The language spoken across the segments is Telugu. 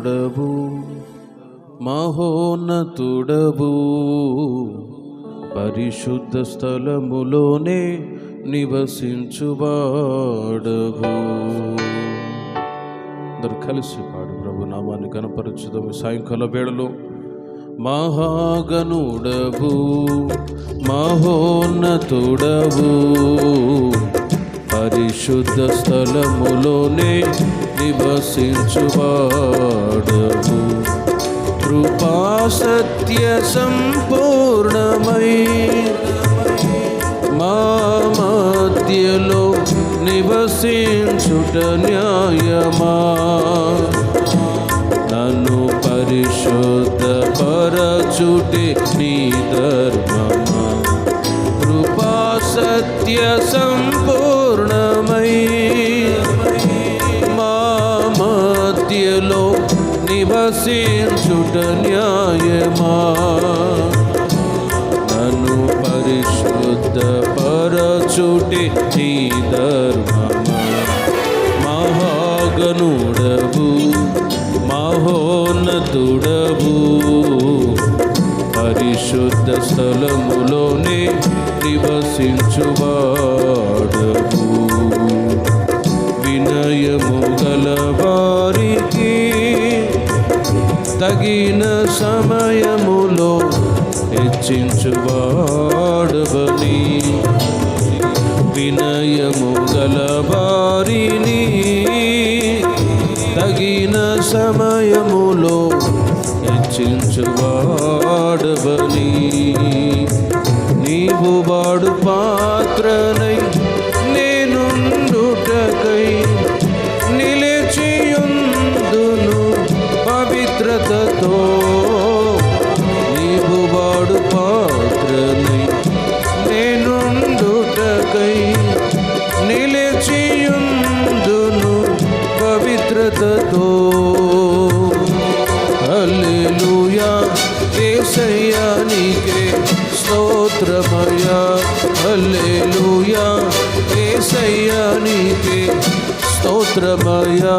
తుడవు మహోన్నతుడబు పరిశుద్ధ స్థలములోనే నివసించువాడవు. అందరు కలిసి పాడు ప్రభు నామాన్ని కనపరచుదాం సాయంకాల వేళలో మహాగనుడవు మహోన్నతుడవు. పరిశుద్ధ స్థలములోనే నివసించువాడము కృపా సత్య సంపూర్ణమై మా మధ్యలో నివసించుట న్యాయమా? నన్ను పరిశుద్ధ పరచుటే నీ ధర్మమా? కృపా సత్య సంపూర్ణ నివసించుట న్యాయమా నన్ను పరిశుద్ధ పరచుటి నీ ధర్మమా. మహాగనుడవు మహోన్నతుడవు. పరిశుద్ధ స్థలములోనే నివసించువాడు. తగిన సమయములో హెచ్చించువాడవని. వినయము గలవారిని తగిన సమయములో హెచ్చించువాడవని. నీవు వాడు పాత్రనై పవిత్రతతో నీవు వాడు పాత్రనై నేనుండుటకై నిలిచియుందును పవిత్రతతో. హల్లెలూయా యేసయ్యా నీకే స్తోత్రమయా హల్లెలూయా యేసయ్యా నీకే స్తోత్రమయా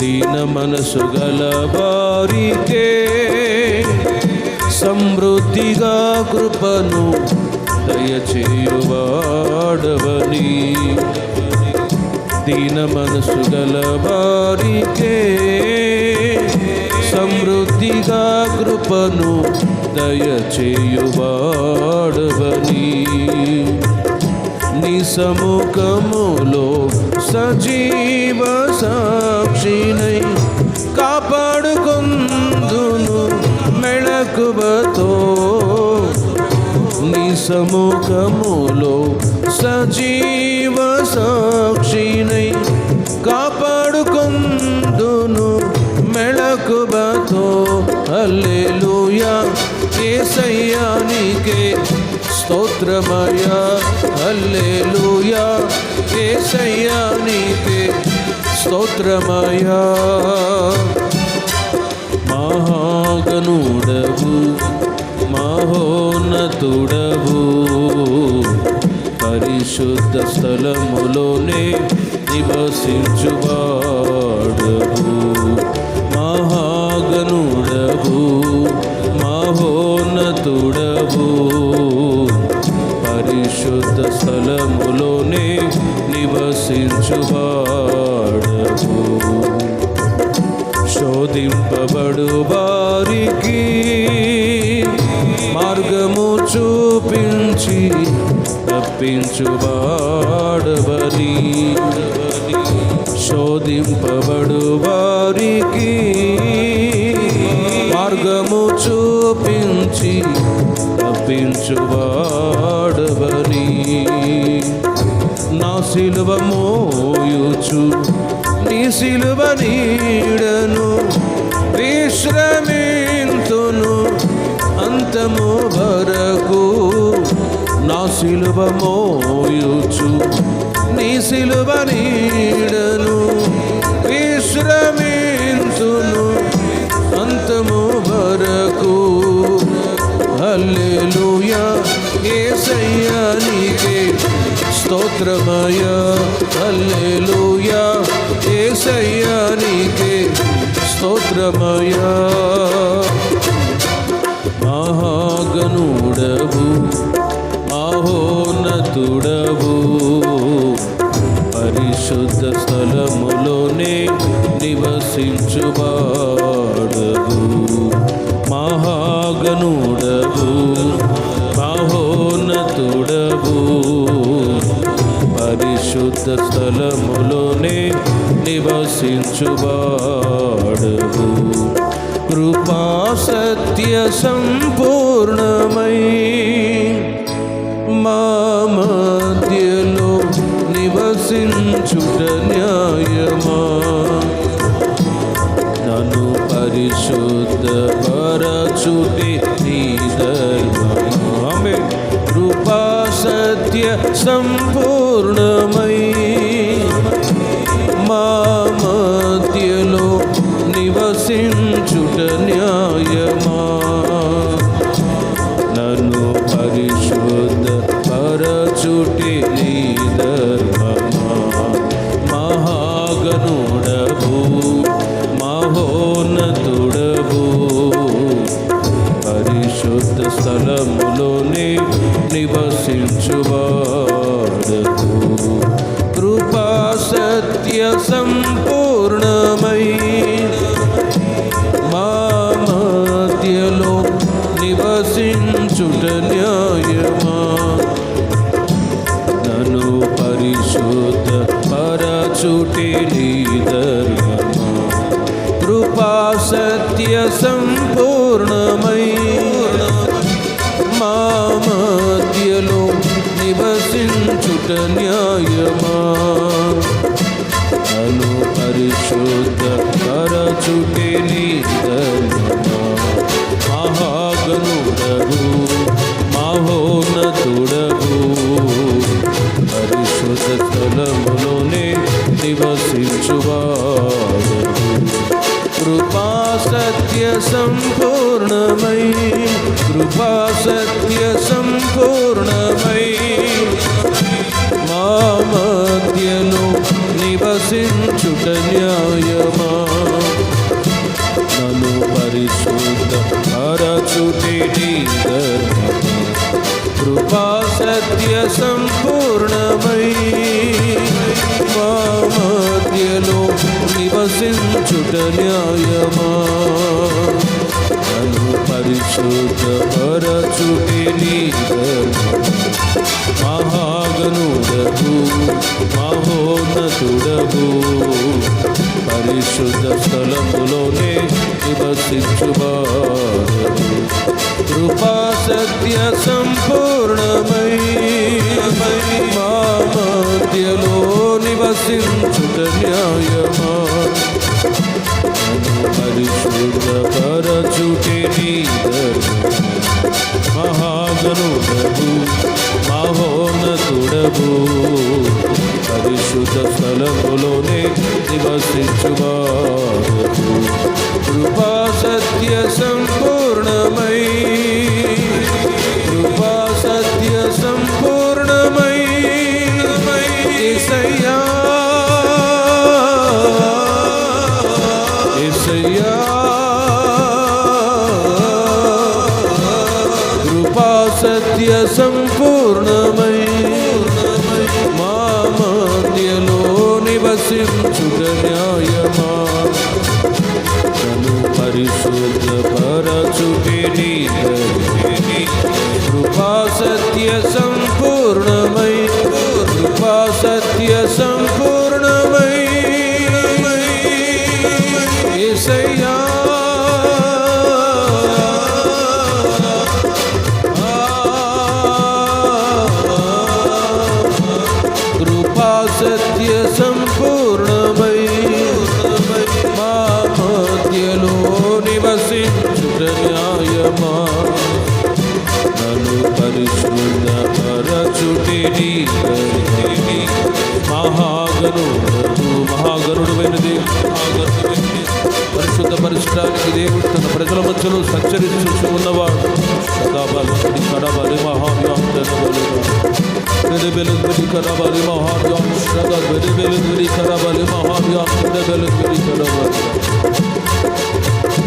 దీన మనసు గల వారికే సమృద్ధిగా కృపను దయచేయువాడవని. దీన మనసు గల వారికే సమృద్ధిగా కృపను దయచేయువాడవని. సముఖములో సజీవ సాక్షినై కాపాడుకుందును మెళకువతో. నీ సముఖములో సజీవ సాక్షినై కాపాడుకుందును మెళకువతో. హల్లెలూయా యేసయ్యా స్తోత్రమయ్యా హల్లెలూయా ఏసయ్యా నీకే స్తోత్రమయ్యా. మహాగనుడవు మహోన్నతుడవు పరిశుద్ధ స్థలములోనే నివసించువాడవు. మహాగనుడవు మహోన్నతుడవు పరిశుద్ధ స్థలములోనే నివసించువాడవు శోధింపబడు వారికి మార్గము చూపించి తప్పించువాడవని శోధింపబడు వారికి మార్గము చూపించి తప్పించు సిలువ మోయుచు నీ సిలువ నీడను విశ్రమింతును అంతము వరకు. నా సిలువ మోయుచు నీ సిలువ నీడను స్తోత్రమయ అల్లెలుయా యేసయ్యా నీకే స్తోత్రమయ మహాగనుడవు మహోన్నతుడవు. పరిశుద్ధ స్థలములోనే నివసించువా నివసించువాడవు కృపా సత్య సంపూర్ణమై మా మధ్యలో నివసించుట న్యాయమా. నన్ను పరిశుద్ధ పరచుటి నీ ధర్మమే కృపా సత్య సంపూర్ణ నివసించుట న్యాయమా? నన్ను పరిశుద్ధ పరచుటి నీ ధర్మమా? మహాగనుడవు మహోన్నతుడవు పరిశుద్ధ స్థలములోనే నివసించువాడవు. కృపా సత్య సంపూర్ణ నివసించుట న్యాయమా నన్ను పరిశుద్ధ పరచుటి నీ ధర్మమా కృపా సత్య సంపూర్ణమై మా మధ్యలో నివసించుట న్యాయమా నన్ను పరిశుద్ధ పరచుటి నీ ధర్మమా మహాగనుడవు సంపూర్ణమై కృపా సత్య సంపూర్ణమై. మా మధ్యను నివసించుట న్యాయమా? నన్ను పరిశుద్ధ పరచుటి నీ ధర్మమా కృపా సత్య సంపూర్ణమై మా మధ్యలో నివసించుట న్యాయమా? పరిశుద్ధ పరచుటి నీ మహాగనుడవు మహోన్నతుడవు పరిశుద్ధ స్థలములోనే నివసించువాడు కృపా సత్య సంపూర్ణమై మా మధ్యలో నివసించుట న్యాయమా? పరిశుద్ధ పరచుటి నీ మహాగనుడవు మహోన్నతుడవు పరిశుద్ధ స్థలములోనే నివసించువాడు కృపా సత్య సం నివసించుట న్యాయమా? తను పరిశుద్ధ పరచుటి నీ నీ దరిని మహాగణుడు మహాగణుడు దేవుడు మహాగణుడు పరిశుద్ధ పరిష్కారానికి దేవుడు తన ప్రజల మధ్యలో సంచరించుచు ఉన్నవాడు సదాబలి కడబలి మహావ్యాంతరబలి వెలుగురి కడబలి మహావ్యాం సదా వెలుగురి కడబలి మహావ్యాం వెలుగురి కడబలి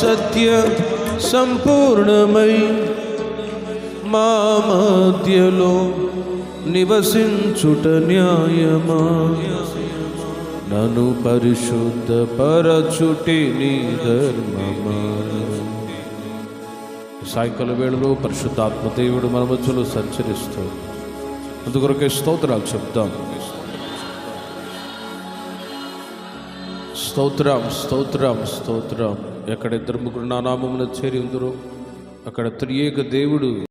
సత్య సంపూర్ణమై మా మధ్యలో నివసించుట న్యాయమా? నను పరిశుద్ధ పరచుటి నీ ధర్మమా? సాయంకాల వేళలో పరిశుద్ధాత్మ దేవుడు మన మధ్యలో సంచరిస్తూ అందుకొరకే స్తోత్రాలు చెప్తాం. స్తోత్రం స్తోత్రం స్తోత్రం. ఎక్కడ ఇద్దరు ముగ్గురు నా నామమున చేరి ఉందరో అక్కడ త్రియేక దేవుడు